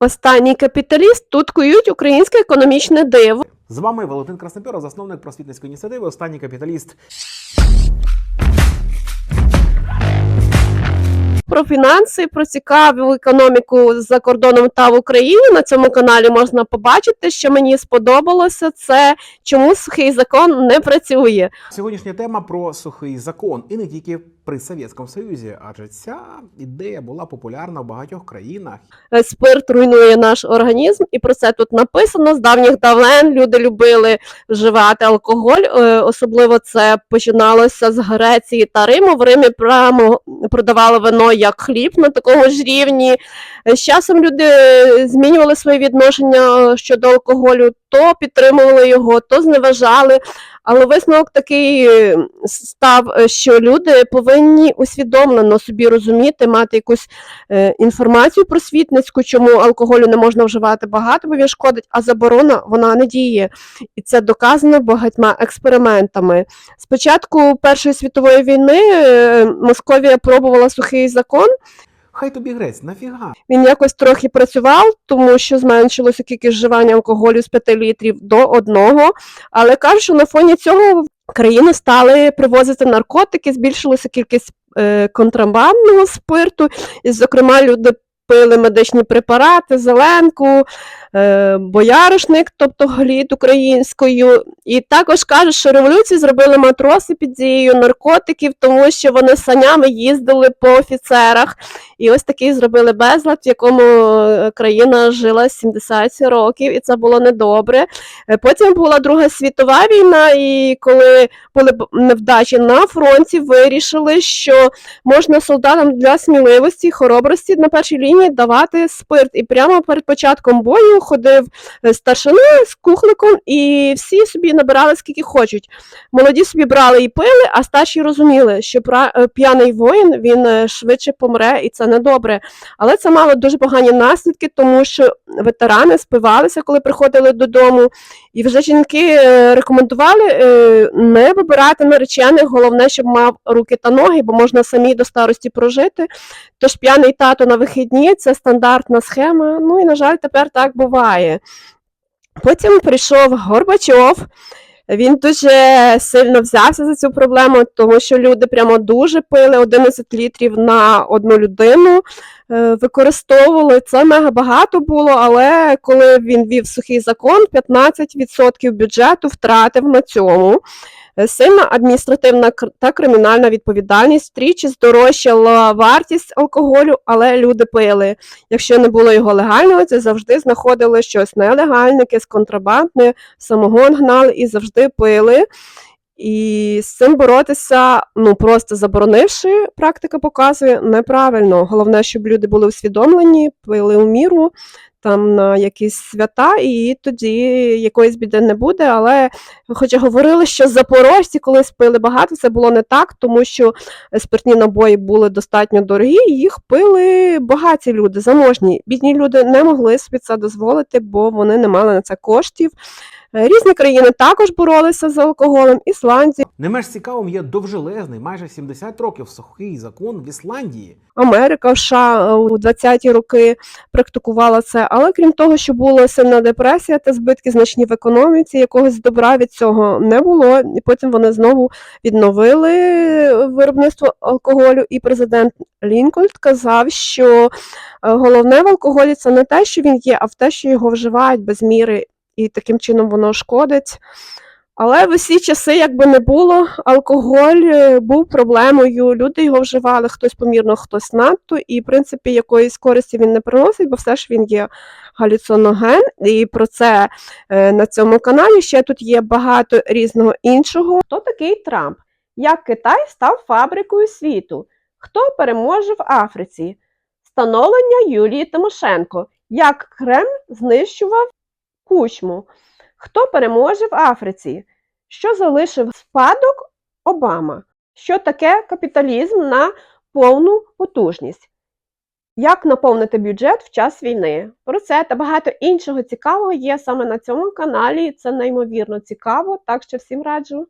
Останній капіталіст тут кують українське економічне диво. З вами Валентин Краснопьоров, засновник просвітницької ініціативи Останній капіталіст. Про фінанси, про цікаву економіку за кордоном та в Україні на цьому каналі можна побачити, що мені сподобалося, це чому сухий закон не працює. Сьогоднішня тема про сухий закон, і не тільки при Совєтському Союзі, адже ця ідея була популярна в багатьох країнах. Спирт руйнує наш організм, і про це тут написано. З давніх давен люди любили вживати алкоголь. Е, Особливо це починалося з Греції та Риму. В Римі прямо продавали вино як хліб на такому ж рівні. Е, З часом люди е, змінювали своє відношення щодо алкоголю, то підтримували його, то зневажали. Але висновок такий е, став, е, що люди повинні усвідомлено собі розуміти, мати якусь е, інформацію просвітницьку, чому алкоголю не можна вживати багато, бо він шкодить, а заборона вона не діє. І це доказано багатьма експериментами. Спочатку Першої світової війни Московія пробувала сухий закон. Хай тобі грець, нафіга? Він якось трохи працював, тому що зменшилося кількість вживання алкоголю з 5 літрів до одного. Але кажуть, що на фоні цього в країну стали привозити наркотики, збільшилася кількість е, контрабандного спирту, і, зокрема, люди пили медичні препарати, зеленку, е, бояришник, тобто глід українською. І також кажуть, що революцію зробили матроси під дією наркотиків, тому що вони санями їздили по офіцерах. І ось такий зробили безлад, в якому е, країна жила 70 років, і це було недобре. Е, Потім була Друга світова війна, і коли були невдачі на фронті, вирішили, що можна солдатам для сміливості, хоробрості на першій лінії давати спирт. І прямо перед початком бою ходив е, старшина з кухликом, і всі собі набирали скільки хочуть. Молоді собі брали і пили, а старші розуміли, що п'яний воїн він швидше помре, і це недобре. Але це мало дуже погані наслідки, тому що ветерани спивалися, коли приходили додому. І вже жінки е, рекомендували е, не вибирати наречених, головне, щоб мав руки та ноги, бо можна самі до старості прожити. Тож п'яний тато на вихідні це стандартна схема. Ну і, на жаль, тепер так буває. Потім прийшов Горбачов. Він дуже сильно взявся за цю проблему, тому що люди прямо дуже пили 11 літрів на одну людину, е, використовували це мега багато було, але коли він вів сухий закон, 15% бюджету втратив на цьому. Е, Сильна адміністративна та кримінальна відповідальність тричі здорожчала вартість алкоголю, але люди пили. Якщо не було його легального, це завжди знаходили щось нелегальне, якесь контрабандне, самогон гнали і завжди пили. І з цим боротися, ну просто заборонивши, практика показує неправильно. Головне, щоб люди були усвідомлені, пили у міру там на якісь свята, і тоді якоїсь біди не буде. Але хоча говорили, що запорожці колись пили багато, це було не так, тому що спиртні набої були достатньо дорогі, і їх пили багаті люди, заможні. Бідні люди не могли собі це дозволити, бо вони не мали на це коштів. Е, Різні країни також боролися з алкоголем. Ісландія, Не менш цікавим є довжелезний, майже 70 років сухий закон в Ісландії. Америка, США е, у 20-ті роки практикувала це. Але крім того, що була сильна депресія та збитки значні в економіці, якогось добра від цього не було. І потім вони знову відновили виробництво алкоголю. І президент Лінкольн казав, що е, головне в алкоголі це не те, що він є, а в те, що його вживають без міри, і таким чином воно шкодить. Але в усі часи, якби не було, алкоголь е, був проблемою. Люди його вживали хтось помірно, хтось надто, і в принципі якоїсь користі він не приносить, бо все ж він є галюциноген. І про це е, на цьому каналі ще тут є багато різного іншого. Хто такий Трамп? Як Китай став фабрикою світу? Хто переможе в Африці? Становлення Юлії Тимошенко. Як Кремль знищував кучму? Хто переможе в Африці? Що залишив спадок Обама? Що таке капіталізм на повну потужність? Як наповнити бюджет в час війни? Про це та багато іншого цікавого є саме на цьому каналі. Це неймовірно цікаво, так що всім раджу.